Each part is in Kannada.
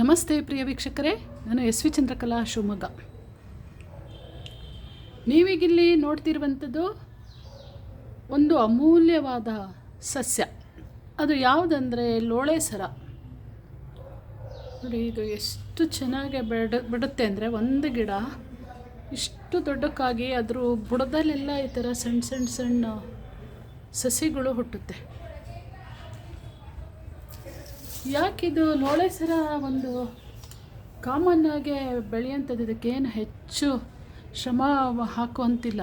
ನಮಸ್ತೆ ಪ್ರಿಯ ವೀಕ್ಷಕರೇ, ನಾನು ಎಸ್ ವಿ ಚಂದ್ರಕಲಾ ಶಿವಮೊಗ್ಗ. ನೀವೀಗಿಲ್ಲಿ ನೋಡ್ತಿರುವಂಥದ್ದು ಒಂದು ಅಮೂಲ್ಯವಾದ ಸಸ್ಯ. ಅದು ಯಾವುದಂದರೆ ಲೋಳೆ ಸರ. ನೋಡಿ, ಇದು ಎಷ್ಟು ಚೆನ್ನಾಗಿ ಬೆಡ, ಬಿಡುತ್ತೆ ಅಂದರೆ ಒಂದು ಗಿಡ ಇಷ್ಟು ದೊಡ್ಡಕ್ಕಾಗಿ ಅದ್ರ ಬುಡದಲ್ಲೆಲ್ಲ ಈ ಥರ ಸಣ್ಣ ಸಣ್ಣ ಸಣ್ಣ ಸಸಿಗಳು ಹುಟ್ಟುತ್ತೆ. ಯಾಕಿದು ಲೋಳೆ ಸರ ಒಂದು ಕಾಮನ್ ಆಗಿ ಬೆಳೆಯುವಂಥದ್ದು ಇದಕ್ಕೇನು ಹೆಚ್ಚು ಶ್ರಮ ಹಾಕುವಂತಿಲ್ಲ.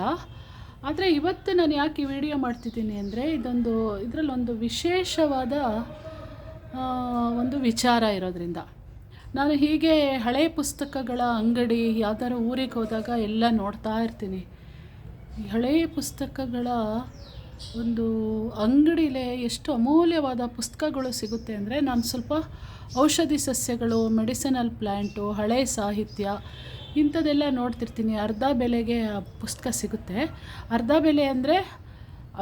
ಆದರೆ ಇವತ್ತು ನಾನು ಯಾಕೆ ಈ ವಿಡಿಯೋ ಮಾಡ್ತಿದ್ದೀನಿ ಅಂದರೆ ಇದೊಂದು, ಇದರಲ್ಲೊಂದು ವಿಶೇಷವಾದ ಒಂದು ವಿಚಾರ ಇರೋದ್ರಿಂದ. ನಾನು ಹೀಗೆ ಹಳೆಯ ಪುಸ್ತಕಗಳ ಅಂಗಡಿ, ಯಾವ್ದಾರು ಊರಿಗೆ ಹೋದಾಗ ಎಲ್ಲ ನೋಡ್ತಾ ಇರ್ತೀನಿ. ಹಳೆಯ ಪುಸ್ತಕಗಳ ಒಂದು ಅಂಗಡಿಲೇ ಎಷ್ಟು ಅಮೂಲ್ಯವಾದ ಪುಸ್ತಕಗಳು ಸಿಗುತ್ತೆ ಅಂದರೆ ನಾನು ಸ್ವಲ್ಪ ಔಷಧಿ ಸಸ್ಯಗಳು, ಮೆಡಿಸಿನಲ್ ಪ್ಲ್ಯಾಂಟು ಹಳೆ ಸಾಹಿತ್ಯ ಇಂಥದ್ದೆಲ್ಲ ನೋಡ್ತಿರ್ತೀನಿ. ಅರ್ಧ ಬೆಲೆಗೆ ಆ ಪುಸ್ತಕ ಸಿಗುತ್ತೆ. ಅರ್ಧ ಬೆಲೆ ಅಂದರೆ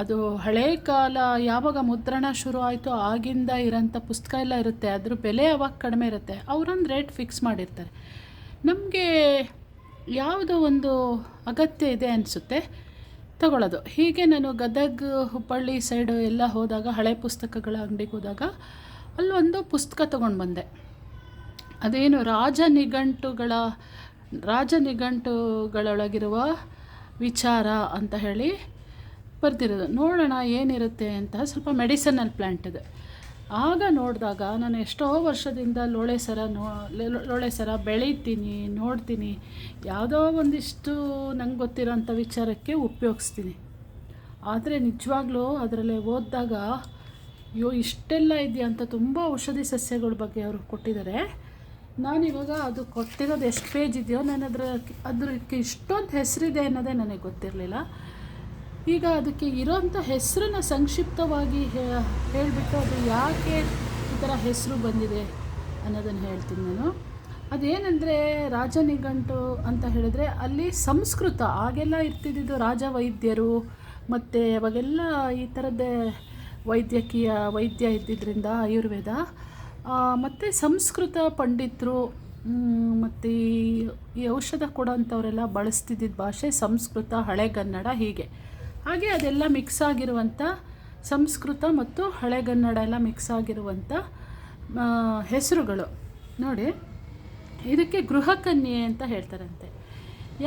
ಅದು ಹಳೆ ಕಾಲ ಯಾವಾಗ ಮುದ್ರಣ ಶುರು ಆಯಿತು ಆಗಿಂದ ಇರೋಂಥ ಪುಸ್ತಕ ಎಲ್ಲ ಇರುತ್ತೆ. ಅದ್ರ ಬೆಲೆ ಅವಾಗ ಕಡಿಮೆ ಇರುತ್ತೆ. ಅವರೊಂದು ರೇಟ್ ಫಿಕ್ಸ್ ಮಾಡಿರ್ತಾರೆ. ನಮಗೆ ಯಾವುದೋ ಒಂದು ಅಗತ್ಯ ಇದೆ ಅನಿಸುತ್ತೆ. ತಗೊಳ್ಳೋದು. ಹೀಗೆ ನಾನು ಗದಗ, ಹುಬ್ಬಳ್ಳಿ ಸೈಡು ಎಲ್ಲ ಹೋದಾಗ, ಹಳೆ ಪುಸ್ತಕಗಳ ಅಂಗಡಿಗೆ ಹೋದಾಗ, ಅಲ್ಲೊಂದು ಪುಸ್ತಕ ತೊಗೊಂಡು ಬಂದೆ. ಅದೇನು ರಾಜ ನಿಘಂಟುಗಳ, ರಾಜ ನಿಘಂಟುಗಳೊಳಗಿರುವ ವಿಚಾರ ಅಂತ ಹೇಳಿ ಬರ್ತಿರೋದು ನೋಡೋಣ ಏನಿರುತ್ತೆ ಅಂತ ಸ್ವಲ್ಪ ಮೆಡಿಸನಲ್ ಪ್ಲ್ಯಾಂಟ್ ಇದೆ. ಆಗ ನೋಡಿದಾಗ ನಾನು ಎಷ್ಟೋ ವರ್ಷದಿಂದ ಲೋಳೆ ಸರ ನೋ ಲೋಳೆ ಸರ ಬೆಳೀತೀನಿ, ನೋಡ್ತೀನಿ, ಯಾವುದೋ ಒಂದಿಷ್ಟು ನಂಗೆ ಗೊತ್ತಿರೋಂಥ ವಿಚಾರಕ್ಕೆ ಉಪಯೋಗಿಸ್ತೀನಿ. ಆದರೆ ನಿಜವಾಗ್ಲೂ ಅದರಲ್ಲಿ ಓದಿದಾಗ, ಅಯ್ಯೋ, ಇಷ್ಟೆಲ್ಲ ಇದೆಯಾ? ಅಂತ ತುಂಬ ಔಷಧಿ ಸಸ್ಯಗಳ ಬಗ್ಗೆ ಅವರು ಕೊಟ್ಟಿದ್ದಾರೆ ನಾನಿವಾಗ ಅದು ಕೊಟ್ಟಿರೋದು ಎಷ್ಟು ಪೇಜ್ ಇದೆಯೋ, ನಾನು ಅದರ ಅದಕ್ಕೆ ಇಷ್ಟೊಂದು ಹೆಸರಿದೆ ಅನ್ನೋದೇ ನನಗೆ ಗೊತ್ತಿರಲಿಲ್ಲ. ಈಗ ಅದಕ್ಕೆ ಇರೋಂಥ ಹೆಸರನ್ನ ಸಂಕ್ಷಿಪ್ತವಾಗಿ ಹೇಳಿಬಿಟ್ಟು ಅದು ಯಾಕೆ ಈ ಥರ ಹೆಸರು ಬಂದಿದೆ ಅನ್ನೋದನ್ನು ಹೇಳ್ತೀನಿ ನಾನು. ಅದೇನೆಂದರೆ ರಾಜ ನಿಘಂಟು ಅಂತ ಹೇಳಿದ್ರೆ ಅಲ್ಲಿ ಸಂಸ್ಕೃತ ಆಗೆಲ್ಲ ಇರ್ತಿದ್ದಿದ್ದು ರಾಜ ವೈದ್ಯರು, ಮತ್ತು ಅವಾಗೆಲ್ಲ ಈ ಥರದ್ದೇ ವೈದ್ಯಕೀಯ ವೈದ್ಯ ಇದ್ದಿದ್ದರಿಂದ ಆಯುರ್ವೇದ. ಮತ್ತು ಸಂಸ್ಕೃತ ಪಂಡಿತರು ಮತ್ತು ಈ ಔಷಧ ಕೊಡೋಂಥವರೆಲ್ಲ ಬಳಸ್ತಿದ್ದಿದ್ದ ಭಾಷೆ ಸಂಸ್ಕೃತ ಹಳೆಗನ್ನಡ ಹೀಗೆ. ಹಾಗೆ ಅದೆಲ್ಲ ಮಿಕ್ಸ್ ಆಗಿರುವಂಥ ಸಂಸ್ಕೃತ ಮತ್ತು ಹಳೆಗನ್ನಡ ಎಲ್ಲ ಮಿಕ್ಸ್ ಆಗಿರುವಂಥ ಹೆಸರುಗಳು. ನೋಡಿ, ಇದಕ್ಕೆ ಗೃಹಕನ್ಯೆ ಅಂತ ಹೇಳ್ತಾರಂತೆ.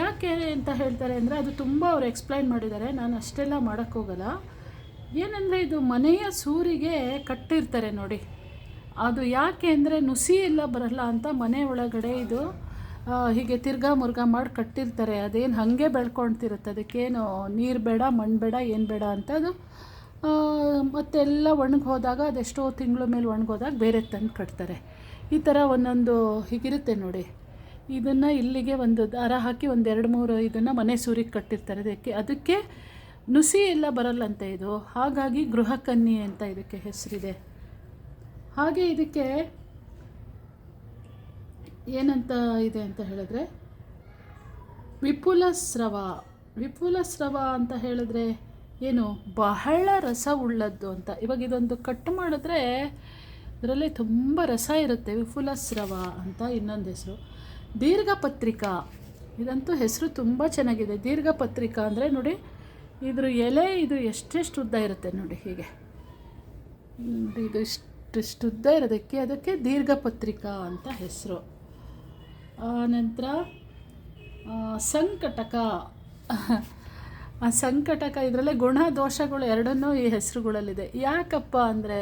ಯಾಕೆ ಅಂತ ಹೇಳ್ತಾರೆ ಅಂದರೆ ಅದು ತುಂಬ ಅವ್ರು ಎಕ್ಸ್ಪ್ಲೈನ್ ಮಾಡಿದ್ದಾರೆ. ನಾನು ಅಷ್ಟೆಲ್ಲ ಮಾಡೋಕ್ಕೋಗಲ್ಲ ಏನಂದರೆ ಇದು ಮನೆಯ ಸೂರಿಗೆ ಕಟ್ಟಿರ್ತಾರೆ ನೋಡಿ. ಅದು ಯಾಕೆ ಅಂದರೆ ನುಸಿ ಎಲ್ಲ ಬರಲ್ಲ ಅಂತ ಮನೆ ಒಳಗಡೆ ಇದು ಹೀಗೆ ತಿರ್ಗಾ ಮುರ್ಗಾ ಮಾಡಿ ಕಟ್ಟಿರ್ತಾರೆ. ಅದೇನು ಹಾಗೆ ಬೆಳ್ಕೊಳ್ತಿರುತ್ತೆ ಅದಕ್ಕೇನು ನೀರು ಬೇಡ ಮಣ್ಣು ಬೇಡ, ಏನು ಬೇಡ ಅಂತ ಅದು ಮತ್ತೆಲ್ಲ ಒಣಗಿ ಹೋದಾಗ ಅದೆಷ್ಟೋ ತಿಂಗಳ ಮೇಲೆ ಒಣಗೋದಾಗ ಬೇರೆ ತಂದು ಕಟ್ತಾರೆ. ಈ ಥರ ಒಂದೊಂದು ಹೀಗಿರುತ್ತೆ ನೋಡಿ. ಇದನ್ನು ಇಲ್ಲಿಗೆ ಒಂದು ದಾರ ಹಾಕಿ ಒಂದು ಎರಡು ಮೂರು ಇದನ್ನು ಮನೆ ಸೂರಿಗೆ ಕಟ್ಟಿರ್ತಾರೆ. ಅದಕ್ಕೆ ಅದಕ್ಕೆ ನುಸಿ ಎಲ್ಲ ಬರಲ್ಲಂತೆ ಇದು. ಹಾಗಾಗಿ ಗೃಹಕನ್ನಿ ಅಂತ ಇದಕ್ಕೆ ಹೆಸರಿದೆ. ಹಾಗೆ ಇದಕ್ಕೆ ಏನಂತ ಇದೆ ಅಂತ ಹೇಳಿದ್ರೆ, ವಿಪುಲ ಸ್ರವ ವಿಪುಲ ಸ್ರವ ಅಂತ ಹೇಳಿದ್ರೆ ಏನು, ಬಹಳ ರಸ ಉಳ್ಳದ್ದು ಅಂತ. ಇವಾಗ ಇದೊಂದು ಕಟ್ ಮಾಡಿದ್ರೆ ಇದರಲ್ಲಿ ತುಂಬ ರಸ ಇರುತ್ತೆ, ವಿಪುಲ ಸ್ರವ ಅಂತ ಇನ್ನೊಂದು ಹೆಸರು. ದೀರ್ಘಪತ್ರಿಕಾ ಇದಂತೂ ಹೆಸರು ತುಂಬ ಚೆನ್ನಾಗಿದೆ. ದೀರ್ಘಪತ್ರಿಕಾ ಅಂದರೆ ನೋಡಿ, ಇದ್ರ ಎಲೆ ಇದು ಎಷ್ಟೆಷ್ಟು ಉದ್ದ ಇರುತ್ತೆ ನೋಡಿ ಹೀಗೆ. ನೋಡಿ ಇದು ಇಷ್ಟು ಉದ್ದ ಇರೋದಕ್ಕೆ ಅದಕ್ಕೆ ದೀರ್ಘಪತ್ರಿಕಾ ಅಂತ ಹೆಸರು. ನಂತರ ಸಂಕಟಕ. ಆ ಸಂಕಟಕ ಇದರಲ್ಲೇ ಗುಣ ದೋಷಗಳು ಎರಡನ್ನೂ ಈ ಹೆಸರುಗಳಲ್ಲಿದೆ. ಯಾಕಪ್ಪ ಅಂದರೆ,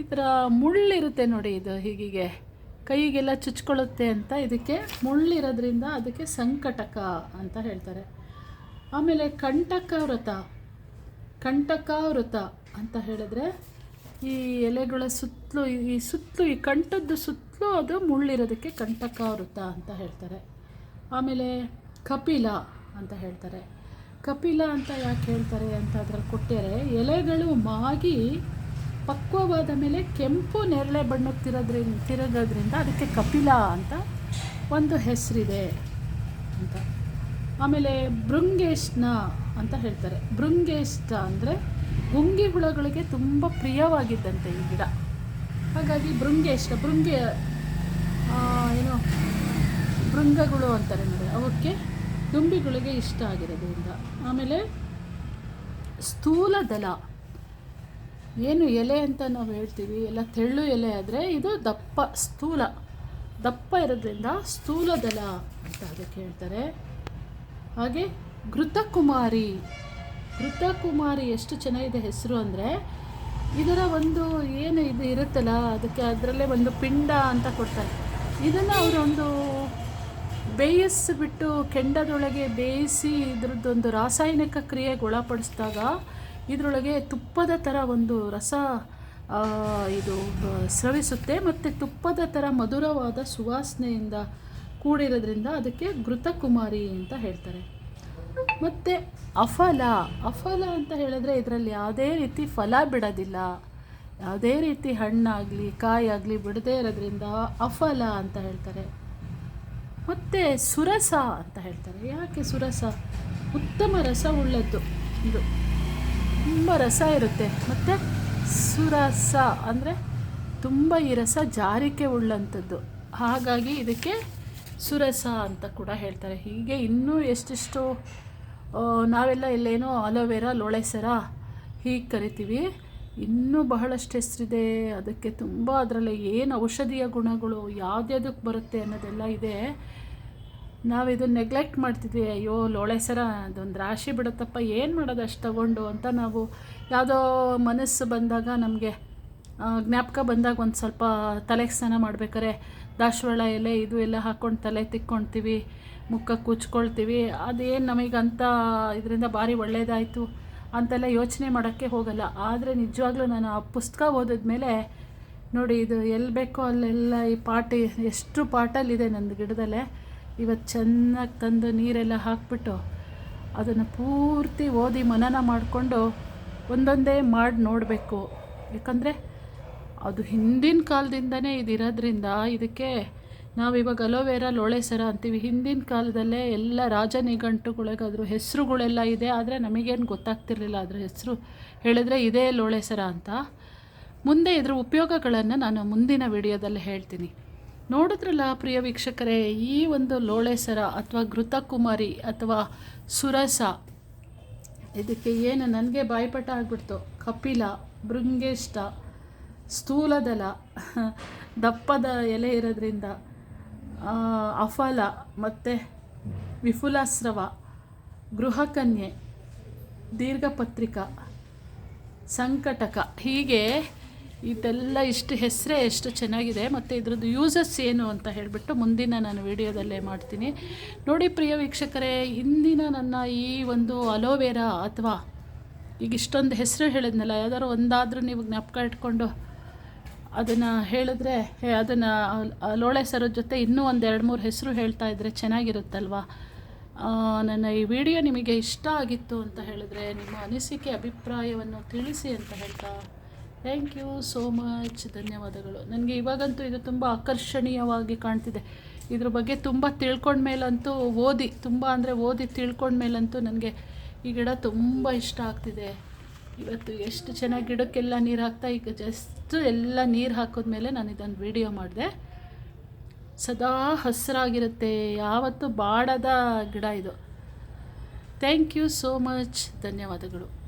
ಈ ಥರ ಮುಳ್ಳಿರುತ್ತೆ ನೋಡಿ ಇದು ಹೀಗೀಗೆ. ಕೈಗೆಲ್ಲ ಚುಚ್ಕೊಳ್ಳುತ್ತೆ ಅಂತ ಇದಕ್ಕೆ ಮುಳ್ಳಿರೋದ್ರಿಂದ ಅದಕ್ಕೆ ಸಂಕಟಕ ಅಂತ ಹೇಳ್ತಾರೆ. ಆಮೇಲೆ ಕಂಟಕ ವೃತ ಕಂಟಕ ವೃತ ಅಂತ ಹೇಳಿದ್ರೆ ಈ ಎಲೆಗಳ ಸುತ್ತಲೂ, ಈ ಸುತ್ತಲೂ, ಈ ಕಂಠದ್ದು ಸುತ್ತಲೂ ಅದು ಮುಳ್ಳಿರೋದಕ್ಕೆ ಕಂಟಕ ವೃತ್ತ ಅಂತ ಹೇಳ್ತಾರೆ. ಆಮೇಲೆ ಕಪಿಲ ಅಂತ ಹೇಳ್ತಾರೆ. ಕಪಿಲ ಅಂತ ಯಾಕೆ ಹೇಳ್ತಾರೆ ಅಂತ ಅದ್ರಲ್ಲಿ ಕೊಟ್ಟರೆ ಎಲೆಗಳು ಮಾಗಿ ಪಕ್ವವಾದ ಮೇಲೆ ಕೆಂಪು ನೇರಳೆ ಬಣ್ಣಕ್ಕೆ ತಿರೋದ್ರಿಂದ ತಿರುಗೋದ್ರಿಂದ ಅದಕ್ಕೆ ಕಪಿಲ ಅಂತ ಒಂದು ಹೆಸರಿದೆ ಅಂತ. ಆಮೇಲೆ ಭೃಂಗೇಶ್ನ ಅಂತ ಹೇಳ್ತಾರೆ. ಭೃಂಗೇಷ್ಟ ಅಂದರೆ ಗುಂಗಿ ಹುಳಗಳಿಗೆ ತುಂಬ ಪ್ರಿಯವಾಗಿದ್ದಂತೆ ಈ ಗಿಡ. ಹಾಗಾಗಿ ಭೃಂಗೆ ಆ, ಏನು ಭೃಂಗಗಳು ಅಂತಾರೆ ನೋಡಿ ಅವಕ್ಕೆ ದುಂಬಿಗಳಿಗೆ ಇಷ್ಟ ಆಗಿರೋದ್ರಿಂದ. ಆಮೇಲೆ ಸ್ಥೂಲ ದಳ ಏನು ಎಲೆ ಅಂತ ನಾವು ಹೇಳ್ತೀವಿ ಎಲ್ಲ ತೆಳ್ಳು ಎಲೆ ಆದರೆ ಇದು ದಪ್ಪ ಸ್ಥೂಲ. ದಪ್ಪ ಇರೋದ್ರಿಂದ ಸ್ಥೂಲ ದಳ ಅಂತ ಅದಕ್ಕೆ ಹೇಳ್ತಾರೆ. ಹಾಗೆ ಘೃತಕುಮಾರಿ. ಘೃತಕುಮಾರಿ ಎಷ್ಟು ಚೆನ್ನಾಗಿದೆ ಹೆಸರು ಅಂದರೆ ಇದರ ಒಂದು ಏನು ಇದು ಇರುತ್ತಲ್ಲ, ಅದಕ್ಕೆ ಅದರಲ್ಲೇ ಒಂದು ಪಿಂಡ ಅಂತ ಕೊಡ್ತಾರೆ. ಇದನ್ನು ಅವರೊಂದು ಬೇಯಿಸಿಬಿಟ್ಟು ಕೆಂಡದೊಳಗೆ ಬೇಯಿಸಿ ಇದ್ರದ್ದೊಂದು ರಾಸಾಯನಿಕ ಕ್ರಿಯೆಗೆ ಒಳಪಡಿಸಿದಾಗ ಇದರೊಳಗೆ ತುಪ್ಪದ ಥರ ಒಂದು ರಸ ಇದು ಸ್ರವಿಸುತ್ತೆ ಮತ್ತು ತುಪ್ಪದ ಥರ ಮಧುರವಾದ ಸುವಾಸನೆಯಿಂದ ಕೂಡಿರೋದ್ರಿಂದ ಅದಕ್ಕೆ ಘೃತಕುಮಾರಿ ಅಂತ ಹೇಳ್ತಾರೆ. ಮತ್ತು ಅಫಲ ಅಫಲ ಅಂತ ಹೇಳಿದ್ರೆ ಇದರಲ್ಲಿ ಯಾವುದೇ ರೀತಿ ಫಲ ಬಿಡೋದಿಲ್ಲ. ಯಾವುದೇ ರೀತಿ ಹಣ್ಣಾಗಲಿ, ಕಾಯಾಗಲಿ ಬಿಡದೇ ಇರೋದ್ರಿಂದ ಅಫಲ ಅಂತ ಹೇಳ್ತಾರೆ. ಮತ್ತು ಸುರಸ ಅಂತ ಹೇಳ್ತಾರೆ. ಯಾಕೆ ಸುರಸ? ಉತ್ತಮ ರಸ ಉಳ್ಳದ್ದು ಇದು. ತುಂಬ ರಸ ಇರುತ್ತೆ. ಮತ್ತು ಸುರಸ ಅಂದರೆ ತುಂಬ ಈ ರಸ ಜಾರಿಕೆ ಉಳ್ಳಂಥದ್ದು. ಹಾಗಾಗಿ ಇದಕ್ಕೆ ಸುರಸ ಅಂತ ಕೂಡ ಹೇಳ್ತಾರೆ. ಹೀಗೆ ಇನ್ನೂ ಎಷ್ಟೆಷ್ಟು ನಾವೆಲ್ಲ ಇಲ್ಲೇನೋ ಅಲೋವೆರಾ ಲೋಳೆಸರ ಹೀಗೆ ಕರಿತೀವಿ. ಇನ್ನೂ ಬಹಳಷ್ಟು ಹೆಸರಿದೆ. ಅದಕ್ಕೆ ತುಂಬ ಅದರಲ್ಲಿ ಏನು ಔಷಧೀಯ ಗುಣಗಳು ಯಾವ್ದ್ಯಾವ್ದಕ್ಕೆ ಬರುತ್ತೆ ಅನ್ನೋದೆಲ್ಲ ಇದೆ. ನಾವು ಇದು ನೆಗ್ಲೆಕ್ಟ್ ಮಾಡ್ತಿದ್ವಿ. ಅಯ್ಯೋ, ಲೋಳೆ ಸರ ಅದೊಂದು ರಾಶಿ ಬಿಡುತ್ತಪ್ಪ. ಏನು ಮಾಡೋದು ಅಷ್ಟು ತಗೊಂಡು ಅಂತ ನಾವು ಯಾವುದೋ ಮನಸ್ಸು ಬಂದಾಗ ನಮಗೆ ಜ್ಞಾಪಕ ಬಂದಾಗ ಒಂದು ಸ್ವಲ್ಪ ತಲೆಗೆ ಸ್ನಾನ ಮಾಡ್ಬೇಕಾರೆ ದಾಸವಾಳ ಎಲೆ ಇದು ಎಲ್ಲ ಹಾಕ್ಕೊಂಡು ತಲೆ ತಿಕ್ಕೊಳ್ತೀವಿ ಮುಖ ಕುಚ್ಕೊಳ್ತೀವಿ. ಅದೇನು ನಮಗಂತ ಇದರಿಂದ ಭಾರಿ ಒಳ್ಳೆಯದಾಯಿತು ಅಂತೆಲ್ಲ ಯೋಚನೆ ಮಾಡೋಕ್ಕೆ ಹೋಗಲ್ಲ. ಆದರೆ ನಿಜವಾಗ್ಲೂ ನಾನು ಆ ಪುಸ್ತಕ ಓದಿದ್ಮೇಲೆ ನೋಡಿ ಇದು ಎಲ್ಲಿ ಬೇಕೋ ಅಲ್ಲೆಲ್ಲ ಈ ಪಾಟ್, ಎಷ್ಟು ಪಾಟಲ್ಲಿದೆ ನಂದು ಗಿಡದಲ್ಲೇ. ಇವತ್ತು ಚೆನ್ನಾಗಿ ತಂದು ನೀರೆಲ್ಲ ಹಾಕ್ಬಿಟ್ಟು ಅದನ್ನು ಪೂರ್ತಿ ಓದಿ ಮನನ ಮಾಡಿಕೊಂಡು ಒಂದೊಂದೇ ಮಾಡಿ ನೋಡಬೇಕು. ಯಾಕಂದರೆ ಅದು ಹಿಂದಿನ ಕಾಲದಿಂದನೇ ಇದಿರೋದ್ರಿಂದ ಇದಕ್ಕೆ ನಾವು ಇವಾಗ ಅಲೋವೆರಾ ಲೋಳೆ ಸರ ಅಂತೀವಿ. ಹಿಂದಿನ ಕಾಲದಲ್ಲೇ ಎಲ್ಲ ರಾಜ ನಿಘಂಟುಗಳಿಗಾದ್ರೂ ಹೆಸರುಗಳೆಲ್ಲ ಇದೆ. ಆದರೆ ನಮಗೇನು ಗೊತ್ತಾಗ್ತಿರಲಿಲ್ಲ. ಅದರ ಹೆಸರು ಹೇಳಿದ್ರೆ ಇದೇ ಲೋಳೆ ಸರ ಅಂತ. ಮುಂದೆ ಇದರ ಉಪಯೋಗಗಳನ್ನು ನಾನು ಮುಂದಿನ ವಿಡಿಯೋದಲ್ಲಿ ಹೇಳ್ತೀನಿ. ನೋಡಿದ್ರಲ್ಲ ಪ್ರಿಯ ವೀಕ್ಷಕರೇ, ಈ ಒಂದು ಲೋಳೆ ಸರ ಅಥವಾ ಘೃತಕುಮಾರಿ ಅಥವಾ ಸುರಸ, ಇದಕ್ಕೆ ಏನು ನನಗೆ ಬಾಯ್ಪಟ ಆಗ್ಬಿಡ್ತು. ಕಪಿಲ ಭೃಂಗೇಷ್ಟ ಸ್ಥೂಲದಲ, ದಪ್ಪದ ಎಲೆ ಇರೋದ್ರಿಂದ ಅಫಲ ಮತ್ತು ವಿಫುಲಾಸ್ರವ, ಗೃಹಕನ್ಯೆ, ದೀರ್ಘಪತ್ರಿಕ, ಸಂಕಟಕ. ಹೀಗೆ ಇದೆಲ್ಲ ಇಷ್ಟು ಹೆಸರೇ ಎಷ್ಟು ಚೆನ್ನಾಗಿದೆ. ಮತ್ತು ಇದ್ರದ್ದು ಯೂಸಸ್ ಏನು ಅಂತ ಹೇಳಿಬಿಟ್ಟು ಮುಂದಿನ ನಾನು ವಿಡಿಯೋದಲ್ಲೇ ಮಾಡ್ತೀನಿ. ನೋಡಿ ಪ್ರಿಯ ವೀಕ್ಷಕರೇ, ಹಿಂದಿನ ನನ್ನ ಈ ಒಂದು ಅಲೋವೆರಾ ಅಥವಾ ಈಗ ಇಷ್ಟೊಂದು ಹೆಸರು ಹೇಳಿದ್ನಲ್ಲ, ಯಾವ್ದಾದ್ರು ಒಂದಾದರೂ ನೀವು ಜ್ಞಾಪಕ ಇಟ್ಕೊಂಡು ಅದನ್ನು ಹೇಳಿದ್ರೆ ಅದನ್ನು ಲೋಳೆ ಸರದ ಜೊತೆ ಇನ್ನೂ ಒಂದು ಎರಡು ಮೂರು ಹೆಸರು ಹೇಳ್ತಾ ಇದ್ದರೆ ಚೆನ್ನಾಗಿರುತ್ತಲ್ವಾ? ನನ್ನ ಈ ವಿಡಿಯೋ ನಿಮಗೆ ಇಷ್ಟ ಆಗಿತ್ತು ಅಂತ ಹೇಳಿದ್ರೆ, ನಿಮ್ಮ ಅನಿಸಿಕೆ, ಅಭಿಪ್ರಾಯವನ್ನು ತಿಳಿಸಿ ಅಂತ ಹೇಳ್ತಾ ಥ್ಯಾಂಕ್ ಯು ಸೋ ಮಚ್. ಧನ್ಯವಾದಗಳು. ನನಗೆ ಇವಾಗಂತೂ ಇದು ತುಂಬ ಆಕರ್ಷಣೀಯವಾಗಿ ಕಾಣ್ತಿದೆ. ಇದ್ರ ಬಗ್ಗೆ ತುಂಬ ತಿಳ್ಕೊಂಡ್ಮೇಲಂತೂ ಓದಿ, ತುಂಬ ಅಂದರೆ ಓದಿ ತಿಳ್ಕೊಂಡ್ಮೇಲಂತೂ ನನಗೆ ಈ ಗಿಡ ತುಂಬ ಇಷ್ಟ ಆಗ್ತಿದೆ. ಇವತ್ತು ಎಷ್ಟು ಚೆನ್ನಾಗಿ ಗಿಡಕ್ಕೆಲ್ಲ ನೀರು ಹಾಕ್ತಾ ಈಗ ಜಸ್ಟ್ ಎಲ್ಲ ನೀರು ಹಾಕಿದ್ಮೇಲೆ ನಾನು ಇದನ್ನು ವಿಡಿಯೋ ಮಾಡಿದೆ. ಸದಾ ಹಸಿರಾಗಿರುತ್ತೆ, ಯಾವತ್ತೂ ಬಾಡದ ಗಿಡ ಇದು. ಥ್ಯಾಂಕ್ ಯು ಸೋ ಮಚ್ ಧನ್ಯವಾದಗಳು.